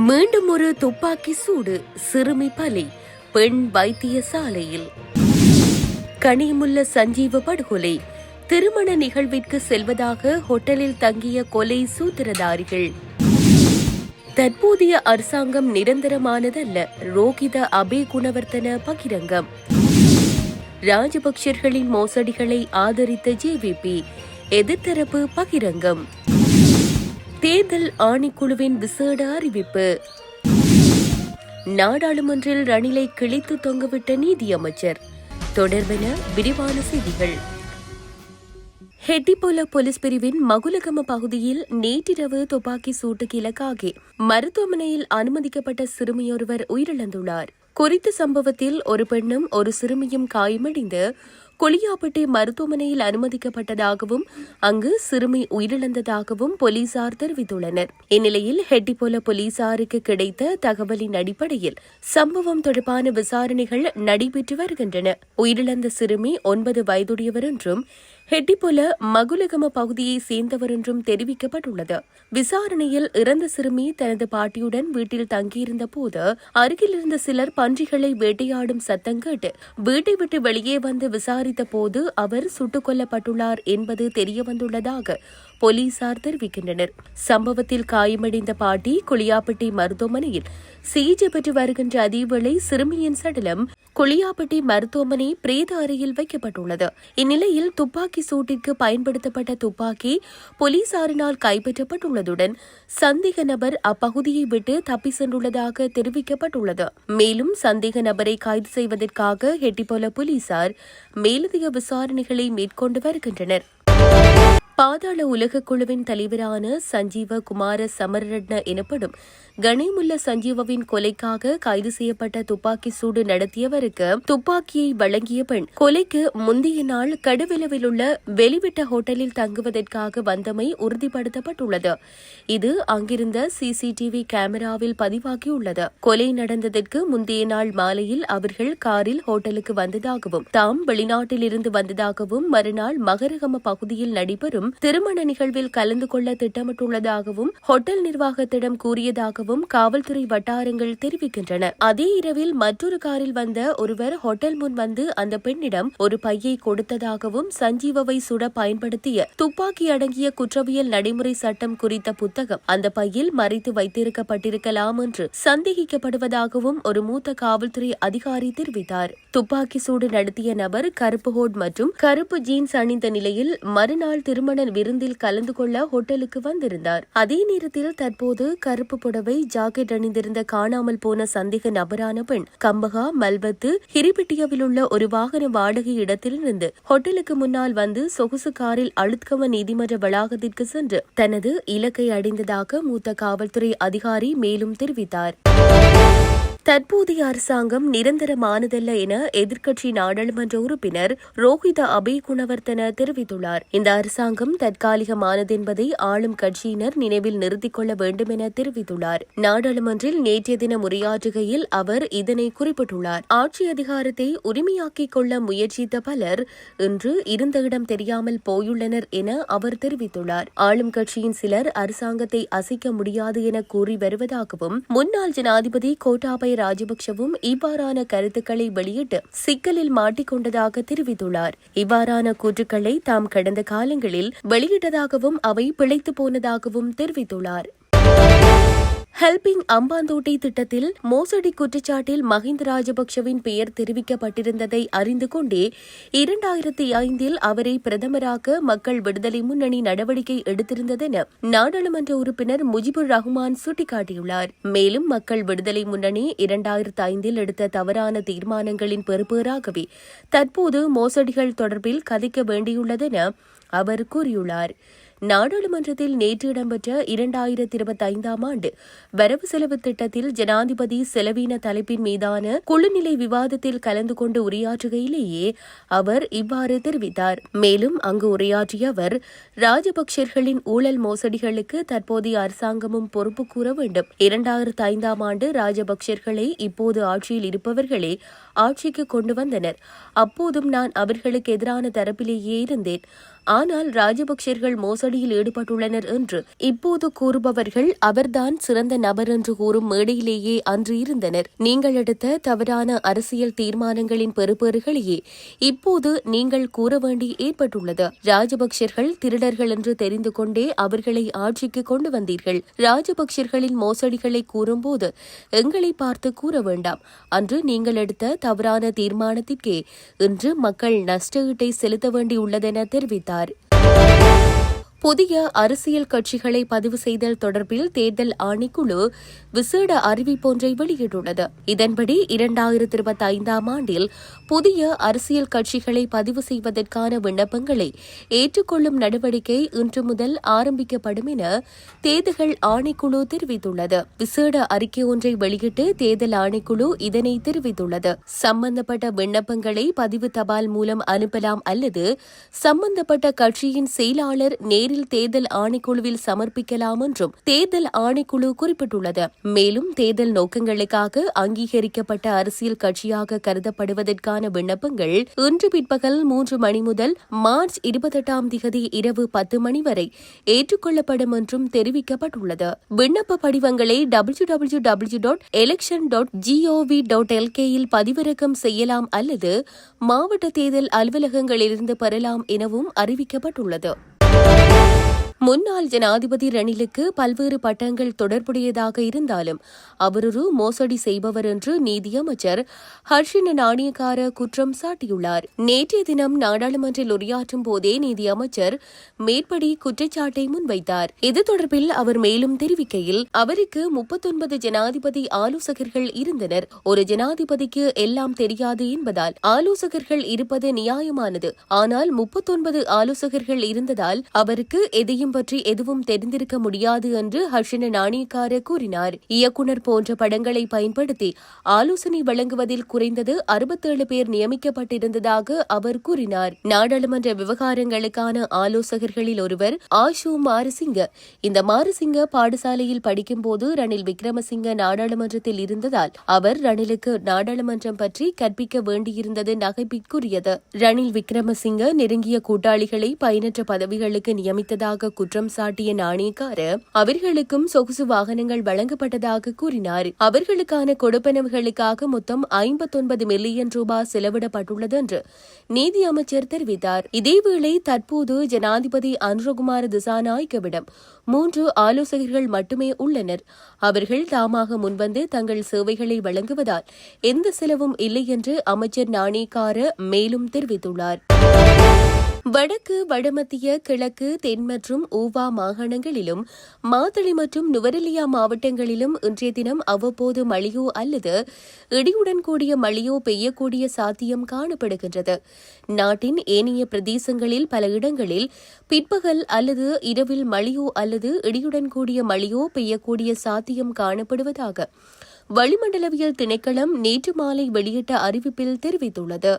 மீண்டும் ஒரு துப்பாக்கி சூடு சிறுமி பலி பெண் வைத்தியசாலையில். கனிமுல்ல சஞ்சீவ படுகொலை திருமண நிகழ்விற்கு செல்வதாக ஹோட்டலில் தங்கிய கொலை சூத்திரதாரிகள். தற்போதைய அரசாங்கம் நிரந்தரமானதல்ல ரோகித அபே குணவர்த்தன பகிரங்கம். ராஜபக்சர்களின் மோசடிகளை ஆதரித்த ஜேவிபி எதிர்த்தரப்பு பகிரங்கம். தேர்தல் ஆணைக்குழுவின் விசேட அறிவிப்பு. நாடாளுமன்றில் ரணிலை கிழித்து தொங்கவிட்ட நீதியமைச்சர். தொடர்பென விரிவான செய்திகள். ஹெட்டிபோல போலீஸ் பிரிவின் மகுலகம பகுதியில் நேற்றிரவு துப்பாக்கி சூட்டுக்கு இலக்காகி மருத்துவமனையில் அனுமதிக்கப்பட்ட சிறுமியொருவர் உயிரிழந்துள்ளார். குறித்த சம்பவத்தில் ஒரு பெண்ணும் ஒரு சிறுமியும் காயமடைந்து குளியாப்பட்டி மருத்துவமனையில் அனுமதிக்கப்பட்டதாகவும் அங்கு சிறுமி உயிரிழந்ததாகவும் போலீசார் தெரிவித்துள்ளனர். இந்நிலையில் ஹெட்டிபோல போலீசாருக்கு கிடைத்த தகவலின் அடிப்படையில் சம்பவம் தொடர்பான விசாரணைகள் நடைபெற்று வருகின்றன. உயிரிழந்த சிறுமி ஒன்பது வயதுடையவர் என்றும் ஹெட்டிபோல மகுலகம பகுதியை சேர்ந்தவர் என்றும் தெரிவிக்கப்பட்டுள்ளது. விசாரணையில் இறந்த சிறுமி தனது பாட்டியுடன் வீட்டில் தங்கியிருந்த போது அருகிலிருந்த சிலர் பன்றிகளை வேட்டையாடும் சத்தம் கேட்டு வீட்டை விட்டு வெளியே வந்து விசாரித்த போது அவர் சுட்டுக் கொல்லப்பட்டுள்ளார் என்பது தெரியவந்துள்ளதாக போலீசார் தெரிவிக்கின்றனர். சம்பவத்தில் காயமடைந்த பாட்டி குளியாப்பட்டி மருத்துவமனையில் சிகிச்சை பெற்று வருகின்ற அதேவேளை சிறுமியின் சடலம் குளியாப்பட்டி மருத்துவமனை பிரேத அறையில் வைக்கப்பட்டுள்ளது. இந்நிலையில் துப்பாக்கி சூட்டிற்கு பயன்படுத்தப்பட்ட துப்பாக்கி போலீசாரினால் கைப்பற்றப்பட்டுள்ளதுடன் சந்தேக நபர் அப்பகுதியை விட்டு தப்பி சென்றுள்ளதாக தெரிவிக்கப்பட்டுள்ளது. மேலும் சந்தேக நபரை கைது செய்வதற்காக ஹெட்டிபோல போலீசார் மேலதிக விசாரணைகளை மேற்கொண்டு வருகின்றனர். பாதாள உலக குழுவின் தலைவரான சஞ்சீவ குமார சமரட்ன எனப்படும் கணேமுல்ல சஞ்சீவவின் கொலைக்காக கைது செய்யப்பட்ட துப்பாக்கி சூடு நடத்தியவருக்கு துப்பாக்கியை வழங்கிய பெண் கொலைக்கு முந்தைய நாள் கடுவிலவில் உள்ள வெளிவிட்ட ஹோட்டலில் தங்குவதற்காக வந்தமை உறுதிப்படுத்தப்பட்டுள்ளது. இது அங்கிருந்த சிசிடிவி கேமராவில் பதிவாகியுள்ளது. கொலை நடந்ததற்கு முந்தைய நாள் மாலையில் அவர்கள் காரில் ஹோட்டலுக்கு வந்ததாகவும் தாம் வெளிநாட்டில் இருந்து வந்ததாகவும் மறுநாள் மகரகம பகுதியில் நடைபெறும் திருமண நிகழ்வில் கலந்து கொள்ள திட்டமிட்டுள்ளதாகவும் ஹோட்டல் நிர்வாகத்திடம் கூறியதாகவும் காவல்துறை வட்டாரங்கள் தெரிவிக்கின்றன. அதே இரவில் மற்றொரு காரில் வந்த ஒருவர் ஹோட்டல் முன் வந்து அந்த பெண்ணிடம் ஒரு பையை கொடுத்ததாகவும் சஞ்சீவவை சுட பயன்படுத்திய துப்பாக்கி அடங்கிய குற்றவியல் நடைமுறை சட்டம் குறித்த புத்தகம் அந்த பையில் மறைத்து வைத்திருக்கப்பட்டிருக்கலாம் என்று சந்தேகிக்கப்படுவதாகவும் ஒரு மூத்த காவல்துறை அதிகாரி தெரிவித்தார். துப்பாக்கி சூடு நடத்திய நபர் கருப்பு ஹோட் மற்றும் கருப்பு ஜீன்ஸ் அணிந்த நிலையில் மறுநாள் திருமண விருந்தில் கலந்து கொள்ள ஹோட்டலுக்கு வந்திருந்தார். அதே நேரத்தில் தற்போது கருப்பு புடவை ஜாக்கெட் அணிந்திருந்த காணாமல் போன சந்தேக நபரான பெண் கம்பகா மல்பத்து ஹிரிபிட்டியாவில் உள்ள ஒரு வாகன வாடகை இடத்திலிருந்து ஹோட்டலுக்கு முன்னால் வந்து சொகுசு காரில் அழுத்கம நீதிமன்ற வளாகத்திற்கு சென்று தனது இலக்கை அடைந்ததாக மூத்த காவல்துறை அதிகாரி மேலும் தெரிவித்தார். தற்போதைய அரசாங்கம் நிரந்தரமானதல்ல என எதிர்க்கட்சி நாடாளுமன்ற உறுப்பினர் ரோஹித அபே குணவர்த்தன தெரிவித்துள்ளார். இந்த அரசாங்கம் தற்காலிகமானது என்பதை ஆளும் கட்சியினர் நினைவில் நிறுத்திக் கொள்ள வேண்டும் என தெரிவித்துள்ளார். நாடாளுமன்றில் நேற்றைய தினம் உரையாற்றுகையில் அவர் இதனை குறிப்பிட்டுள்ளார். ஆட்சி அதிகாரத்தை உரிமையாக்கிக் கொள்ள முயற்சித்த பலர் இன்று இருந்த இடம் தெரியாமல் போயுள்ளனர் என அவர் தெரிவித்துள்ளார். ஆளும் கட்சியின் சிலர் அரசாங்கத்தை அசைக்க முடியாது என கூறி வருவதாகவும் முன்னாள் ஜனாதிபதி கோட்டாபய ராஜபக்சவும் இவ்வாறான கருத்துக்களை வெளியிட்டு சிக்கலில் மாட்டிக்கொண்டதாக தெரிவித்துள்ளார். இவ்வாறான கூற்றுக்களை தாம் கடந்த காலங்களில் வெளியிட்டதாகவும் அவை பிழைத்து போனதாகவும் தெரிவித்துள்ளார். ஹெல்பிங் அம்பாந்தோட்டை திட்டத்தில் மோசடி குற்றச்சாட்டில் மஹிந்த ராஜபக்சவின் பெயர் தெரிவிக்கப்பட்டிருந்ததை அறிந்து கொண்டே இரண்டாயிரத்தி ஐந்தில் அவரை பிரதமராக்க மக்கள் விடுதலை முன்னணி நடவடிக்கை எடுத்திருந்ததென நாடாளுமன்ற உறுப்பினர் முஜிபுர் ரஹ்மான் சுட்டிக்காட்டியுள்ளார். மேலும் மக்கள் விடுதலை முன்னணி இரண்டாயிரத்து ஐந்தில் எடுத்த தவறான தீர்மானங்களின் பெறுபேறாகவே தற்போது மோசடிகள் தொடர்பில் கதைக்க வேண்டியுள்ளதென அவர் கூறியுள்ளார். நாடாளுமன்றத்தில் நேற்று இடம்பெற்ற இரண்டாயிரத்தி இருபத்தி ஐந்தாம் ஆண்டு வரவு செலவு திட்டத்தில் ஜனாதிபதி செலவீன தலைப்பின் மீதான குழுநிலை விவாதத்தில் கலந்து கொண்டு உரையாற்றுகையிலேயே அவர் இவ்வாறு தெரிவித்தார். மேலும் அங்கு உரையாற்றிய அவர் ராஜபக்சர்களின் ஊழல் மோசடிகளுக்கு தற்போதைய அரசாங்கமும் பொறுப்பு கூற வேண்டும். இரண்டாயிரத்து ஐந்தாம் ஆண்டு ராஜபக்சர்களை இப்போது ஆட்சியில் இருப்பவர்களே ஆட்சிக்கு கொண்டு வந்தனர். அப்போதும் நான் அவர்களுக்கு எதிரான தரப்பிலேயே இருந்தேன். ஆனால் ராஜபக்சர்கள் மோசடியில் ஈடுபட்டுள்ளனர் என்று இப்போது கூறுபவர்கள் அவர்தான் சிறந்த நபர் என்று கூறும் மேடையிலேயே அன்று இருந்தனர். நீங்கள் எடுத்த தவறான அரசியல் தீர்மானங்களின் பெறுபேறுகளையே இப்போது நீங்கள் கூற வேண்டி ஏற்பட்டுள்ளது. ராஜபக்சர்கள் திருடர்கள் என்று தெரிந்து கொண்டே அவர்களை ஆட்சிக்கு கொண்டு வந்தீர்கள். ராஜபக்சர்களின் மோசடிகளை கூறும்போது எங்களை பார்த்து கூற வேண்டாம். அன்று நீங்கள் எடுத்த தவறான தீர்மானத்திற்கே இன்று மக்கள் நஷ்டஈட்டை செலுத்த வேண்டியுள்ளதென தெரிவித்தார். আর புதிய அரசியல் கட்சிகளை பதிவு செய்தல் தொடர்பில் தேர்தல் ஆணைக்குழு விசேட அறிவிப்பொன்றை வெளியிட்டுள்ளது. இதன்படி இரண்டாயிரத்தி இருபத்தி ஐந்தாம் ஆண்டில் புதிய அரசியல் கட்சிகளை பதிவு செய்வதற்கான விண்ணப்பங்களை ஏற்றுக்கொள்ளும் நடவடிக்கை இன்று முதல் ஆரம்பிக்கப்படும் என தேர்தல் ஆணைக்குழு தெரிவித்துள்ளது. விசேட அறிக்கை ஒன்றை வெளியிட்டு தேர்தல் ஆணைக்குழு இதனை தெரிவித்துள்ளது. சம்பந்தப்பட்ட விண்ணப்பங்களை பதிவு தபால் மூலம் அனுப்பலாம் அல்லது சம்பந்தப்பட்ட கட்சியின் செயலாளர் நேரில் தேர்தல் ஆணைக்குழுவில் சமர்ப்பிக்கலாம் என்றும் தேர்தல் ஆணைக்குழு குறிப்பிட்டுள்ளது. மேலும் தேர்தல் நோக்கங்களுக்காக அங்கீகரிக்கப்பட்ட அரசியல் கட்சியாக கருதப்படுவதற்கான விண்ணப்பங்கள் இன்று பிற்பகல் மூன்று மணி முதல் மார்ச் இருபத்தெட்டாம் திகதி இரவு பத்து மணி வரை ஏற்றுக்கொள்ளப்படும் என்றும் தெரிவிக்கப்பட்டுள்ளது. விண்ணப்ப படிவங்களை W W W dot election dot G O V dot எல்கேயில் பதிவிறக்கம் செய்யலாம் அல்லது மாவட்ட தேர்தல் அலுவலகங்களிலிருந்து பெறலாம் எனவும் அறிவிக்கப்பட்டுள்ளது. முன்னாள் ஜனாதிபதி ரணிலுக்கு பல்வேறு பட்டங்கள் தொடர்புடையதாக இருந்தாலும் அவரொரு மோசடி செய்பவர் என்று நீதியமைச்சர் ஹர்ஷின நாணயக்கார குற்றம் சாட்டியுள்ளார். நேற்றைய தினம் நாடாளுமன்றில் உரையாற்றும் போதே நீதியமைச்சர் மேற்படி குற்றச்சாட்டை முன்வைத்தார். இது தொடர்பில் அவர் மேலும் தெரிவிக்கையில் அவருக்கு முப்பத்தொன்பது ஜனாதிபதி ஆலோசகர்கள் இருந்தனர். ஒரு ஜனாதிபதிக்கு எல்லாம் தெரியாது என்பதால் ஆலோசகர்கள் இருப்பது நியாயமானது. ஆனால் முப்பத்தொன்பது ஆலோசகர்கள் இருந்ததால் அவருக்கு எதையும் பற்றி எதுவும் தெரிந்திருக்க முடியாது என்று ஹர்ஷன நாணயக்கார கூறினார். இயக்குனர் போன்ற படங்களை பயன்படுத்தி ஆலோசனை வழங்குவதில் குறைந்தது அறுபத்தேழு பேர் நியமிக்கப்பட்டிருந்ததாக அவர் கூறினார். நாடாளுமன்ற விவகாரங்களுக்கான ஆலோசகர்களில் ஒருவர் ஆஷு மாரசிங்க. இந்த மாரசிங்க பாடசாலையில் படிக்கும்போது ரணில் விக்ரமசிங்க நாடாளுமன்றத்தில் இருந்ததால் அவர் ரணிலுக்கு நாடாளுமன்றம் பற்றி கற்பிக்க வேண்டியிருந்தது நகைப்பிற்குரியது. ரணில் விக்ரமசிங்க நெருங்கிய கூட்டாளிகளை பயனற்ற பதவிகளுக்கு நியமித்ததாக குற்றம் சாட்டிய நாணயக்கார அவர்களுக்கும் சொகுசு வாகனங்கள் வழங்கப்பட்டதாக கூறினார். அவர்களுக்கான கொடுப்பனவுகளுக்காக மொத்தம் ஐம்பத்தொன்பது மில்லியன் ரூபாய் செலவிடப்பட்டுள்ளது என்று நீதி அமைச்சர் தெரிவித்தார். இதேவேளை தற்போது ஜனாதிபதி அனுரகுமார திசாநாயக்கவிடம் மூன்று ஆலோசகர்கள் மட்டுமே உள்ளனர். அவர்கள் தாமாக முன்வந்து தங்கள் சேவைகளை வழங்குவதால் எந்த செலவும் இல்லை என்று அமைச்சர் நாணயக்கார மேலும் தெரிவித்துள்ளார். வடக்கு வடமத்திய கிழக்கு தென் மற்றும் ஊவா மாகாணங்களிலும் மாத்தளை மற்றும் நுவரெலியா மாவட்டங்களிலும் இன்றைய தினம் அவ்வப்போது மழையோ அல்லது இடியுடன் கூடிய மழையோ பெய்யக்கூடிய சாத்தியம் காணப்படுகின்றது. நாட்டின் ஏனைய பிரதேசங்களில் பல இடங்களில் பிற்பகல் அல்லது இரவில் மழையோ அல்லது இடியுடன் கூடிய மழையோ பெய்யக்கூடிய சாத்தியம் காணப்படுவதாக வளிமண்டலவியல் திணைக்களம் நேற்று மாலை வெளியிட்ட அறிவிப்பில் தெரிவித்துள்ளது.